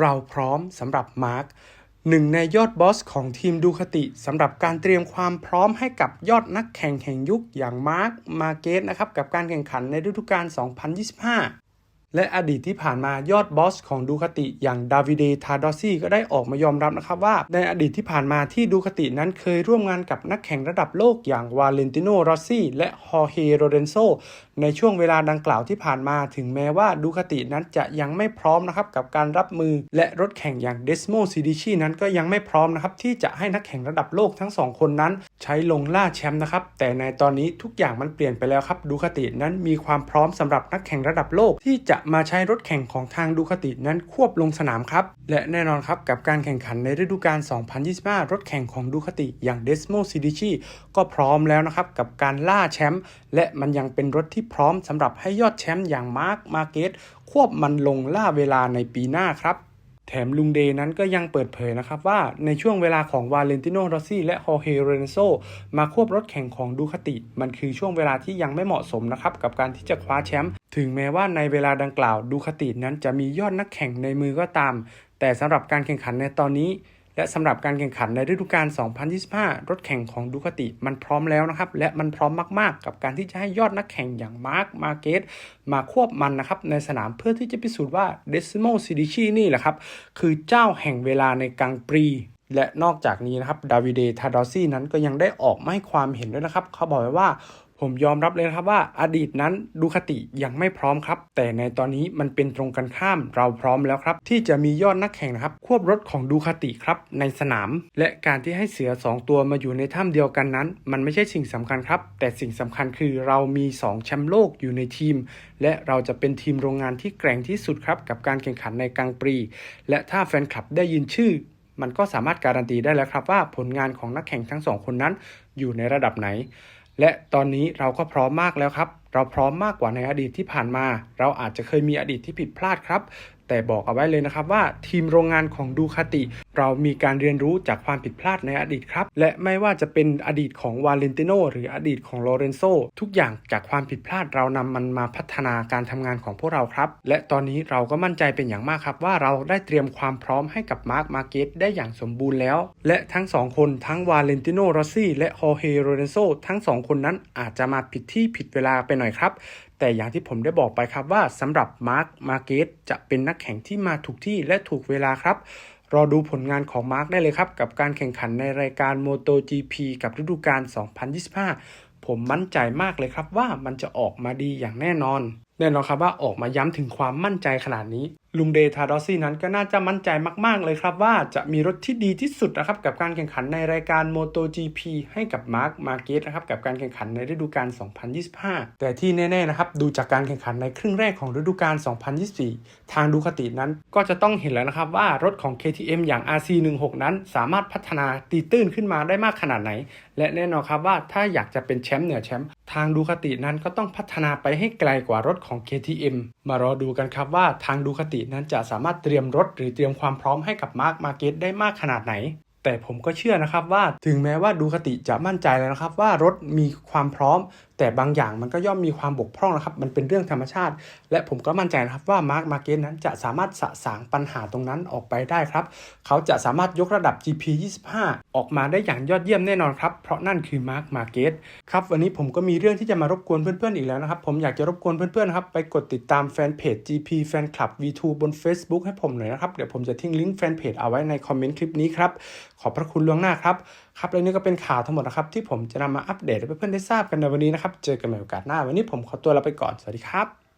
เราพร้อมสำหรับมาร์คหนึ่งในยอดบอสของทีมดูคติสำหรับการเตรียมความพร้อมให้กับยอดนักแข่งแห่งยุคอย่างมาร์คมาเกสนะครับกับการแข่งขันในฤดูกาล 2025 และอดีตที่ผ่านมายอดบอสของดูคติอย่างดาวิเดทาดอซี่ก็ได้ออกมายอมรับนะครับว่า ในอดีตที่ผ่านมาที่ดูคตินั้นเคยร่วมงานกับนักแข่งระดับโลกอย่างวาเลนติโนรอสซี่และฮอร์เฮโรเรนโซในช่วงเวลาดังกล่าวที่ผ่านมาถึงแม้ว่าดูคตินั้นจะยังไม่พร้อมนะครับกับการรับมือ และรถแข่งอย่างเดสโมซิดิชีนั้นก็ยังไม่พร้อมนะครับที่จะให้นักแข่งระดับโลกทั้งสองคนนั้น ใช้ลงล่าแชมป์นะครับแต่ในตอนนี้ทุกอย่างมันเปลี่ยนไปแล้วครับดูคตินั้นมีความพร้อมสำหรับนักแข่งระดับโลกที่จะมาใช้รถแข่งของทางดูคตินั้นควบลงสนามครับ และแน่นอนครับกับการแข่งขันในฤดูกาล 2025 รถแข่งของดูคติอย่าง Desmo c d c ก็พร้อมแล้วนะครับกับการล่าแชมป์และมันยังเป็นรถที่พร้อมสำหรับให้ยอดแชมป์อย่างมาร์คมาเกตควบมันลงล่าเวลาในปีหน้าครับแถมลุงเดย์นั้นก็ยังเปิดเผยนะครับว่าในช่วงเวลาของวาเลนติโนรอซี่และฮอเฮเรนโซมาควบรถแข่งของดูคติ มันคือช่วงเวลาที่ยังไม่เหมาะสมนะครับกับการที่จะคว้าแชมป์ ถึงแม้ว่าในเวลาดังกล่าวดูคตินั้นจะมียอดนักแข่งในมือก็ตาม แต่สำหรับการแข่งขันในตอนนี้ และสำหรับการแข่งขันในฤดูกาล 2025 รถแข่งของดูคติมันพร้อมแล้วนะครับ และมันพร้อมมากๆ กับการที่จะให้ยอดนักแข่งอย่างมาร์คมาเกตมาควบมันนะครับในสนามเพื่อที่จะพิสูจน์ว่า Decimo c d c นี่แหละครับ คือเจ้าแห่งเวลาในกลางปรีและนอกจากนี้นะครับดาวิเดทาดอซี่นั้นก็ยังได้ออกมาให้ความเห็นด้วยนะครับ เขาบอกไว้ว่า ผมยอมรับเลยนะครับว่าอดีตนั้นดูคติยังไม่พร้อมครับ แต่ในตอนนี้มันเป็นตรงกันข้ามเราพร้อมแล้วครับ ที่จะมียอดนักแข่งนะครับ ควบรถของดูคติครับในสนาม และการที่ให้เสือ 2 ตัวมาอยู่ในถ้ำเดียวกันนั้น มันไม่ใช่สิ่งสำคัญครับ แต่สิ่งสำคัญคือเรามี 2 แชมป์โลกอยู่ในทีม และเราจะเป็นทีมโรงงานที่แกร่งที่สุดครับกับการแข่งขันในกลางปรี และถ้าแฟนคลับได้ยินชื่อมันก็สามารถการันตีได้แล้วครับว่าผลงานของนักแข่งทั้งสองคนนั้นอยู่ในระดับไหน และตอนนี้เราก็พร้อมมากแล้วครับ เราพร้อมมากกว่าในอดีตที่ผ่านมา เราอาจจะเคยมีอดีตที่ผิดพลาดครับ แต่บอกเอาไว้เลยนะครับว่าทีมโรงงานของดูคาติ เรามีการเรียนรู้จากความผิดพลาดในอดีตครับ และไม่ว่าจะเป็นอดีตของวาเลนติโนหรืออดีตของโลเรนโซทุกอย่างจากความผิดพลาดเรานำมันมาพัฒนาการทำงานของพวกเราครับ และตอนนี้เราก็มั่นใจเป็นอย่างมากครับ ว่าเราได้เตรียมความพร้อมให้กับมาร์คมาเกตได้อย่างสมบูรณ์แล้ว และทั้งสองคนทั้งวาเลนติโนรอซี่และฮอเฮโรเรนโซทั้งสองคนนั้นอาจจะมาผิดที่ผิดเวลาไปหน่อยครับ แต่อย่างที่ผมได้บอกไปครับว่าสำหรับมาร์คมาเกตจะเป็นนักแข่งที่มาถูกที่และถูกเวลาครับ รอดูผลงานของมาร์คได้เลยครับ กับการแข่งขันในรายการ MotoGP กับฤดูกาล 2025 ผมมั่นใจมากเลยครับว่ามันจะออกมาดีอย่างแน่นอน แน่นอนครับว่าออกมาย้ำถึงความมั่นใจขนาดนี้ลุงเดทาดอซี่นั้นก็น่าจะมั่นใจมาก ๆ เลยครับว่าจะมีรถที่ดีที่สุดนะครับกับการแข่งขันในรายการ MotoGP ให้กับมาร์คมาเกตนะครับกับการแข่งขันในฤดูกาล 2025 แต่ที่แน่ๆนะครับดูจากการแข่งขันในครึ่งแรกของฤดูกาล 2024 ทางดูคตินั้นก็จะต้องเห็นแล้วนะครับว่ารถของ KTM อย่าง RC16 นั้นสามารถพัฒนาตีตื้นขึ้นมาได้มากขนาดไหน และแน่นอนครับว่าถ้าอยากจะเป็นแชมป์เหนือแชมป์ทางดูคตินั้นก็ต้องพัฒนาไปให้ไกลกว่ารถของ KTM มารอดูกันครับว่าทางดูคตินั้นจะสามารถเตรียมรถหรือเตรียมความพร้อมให้กับมาร์คมาเก็ตได้มากขนาดไหน แต่ผมก็เชื่อนะครับว่าถึงแม้ว่าดูคติจะมั่นใจแล้วนะครับว่ารถมีความพร้อม แต่บางอย่างมันก็ย่อมมีความบกพร่องนะครับ มันเป็นเรื่องธรรมชาติ และผมก็มั่นใจนะครับว่ามาร์คมาเก็ตนั้นจะสามารถสะสางปัญหาตรงนั้นออกไปได้ครับ เขาจะสามารถยกระดับ GP 25 ออกมาได้อย่างยอดเยี่ยมแน่นอนครับ เพราะนั่นคือมาร์คมาเก็ตครับ วันนี้ผมก็มีเรื่องที่จะมารบกวนเพื่อนๆอีกแล้วนะครับ ผมอยากจะรบกวนเพื่อนๆครับไปกดติดตามแฟนเพจ GP Fan Club V2 บน Facebook ให้ผมหน่อยนะครับเดี๋ยวผมจะทิ้งลิงก์แฟนเพจเอาไว้ในคอมเมนต์คลิปนี้ครับขอบพระคุณล่วงหน้าครับครับและนี่ก็เป็นข่าวทั้งหมดนะครับที่ผมจะนำมาอัปเดตให้เพื่อนๆได้ทราบกันในวันนี้นะครับเจอกันใหม่โอกาสหน้า วันนี้ผมขอตัวลาไปก่อน สวัสดีครับ